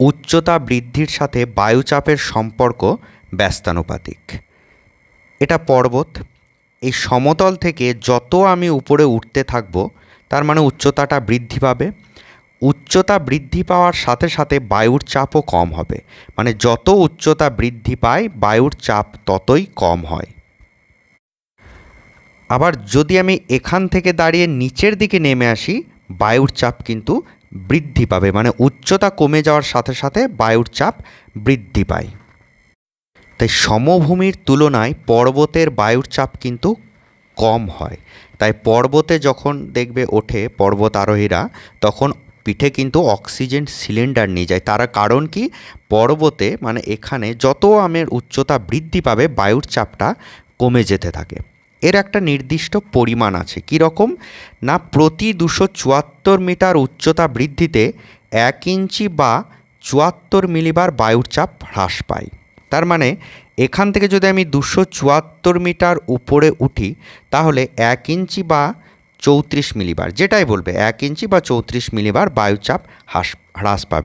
উচ্চতা বৃদ্ধির সাথে বায়ুচাপের সম্পর্ক ব্যস্তানুপাতিক। এটা পর্বত। এই সমতল থেকে যত আমি উপরে উঠতে থাকব, তার মানে উচ্চতাটা বৃদ্ধি পাবে। উচ্চতা বৃদ্ধি পাওয়ার সাথে সাথে বায়ুর চাপও কম হবে। মানে যত উচ্চতা বৃদ্ধি পায়, বায়ুর চাপ ততই কম হয়। আবার যদি আমি এখান থেকে দাঁড়িয়ে নিচের দিকে নেমে আসি, বায়ুর চাপ কিন্তু বৃদ্ধি পাবে মানে উচ্চতা কমে যাওয়ার সাথে সাথে বায়ুর চাপ বৃদ্ধি পায়। তাই সমভূমির তুলনায় পর্বতের বায়ুর চাপ কিন্তু কম হয়। তাই পর্বতে যখন দেখবে ওঠে পর্বত আরোহীরা, তখন পিঠে কিন্তু অক্সিজেন সিলিন্ডার নিয়ে যায়। তার কারণ কি? পর্বতে মানে এখানে যত আমের উচ্চতা বৃদ্ধি পাবে, বায়ুর চাপটা কমে যেতে থাকে। এর একটা নির্দিষ্ট পরিমাণ আছে। কী রকম? না, প্রতি দুশো চুয়াত্তর মিটার উচ্চতা বৃদ্ধিতে এক ইঞ্চি বা চুয়াত্তর মিলিবার বায়ুর চাপ হ্রাস পায়। তার মানে এখান থেকে যদি আমি দুশো চুয়াত্তর মিটার উপরে উঠি, তাহলে এক ইঞ্চি বা চৌত্রিশ মিলিবার, যেটাই বলবে, এক ইঞ্চি বা চৌত্রিশ মিলিবার বায়ুচাপ হ্রাস হ্রাস পাবে।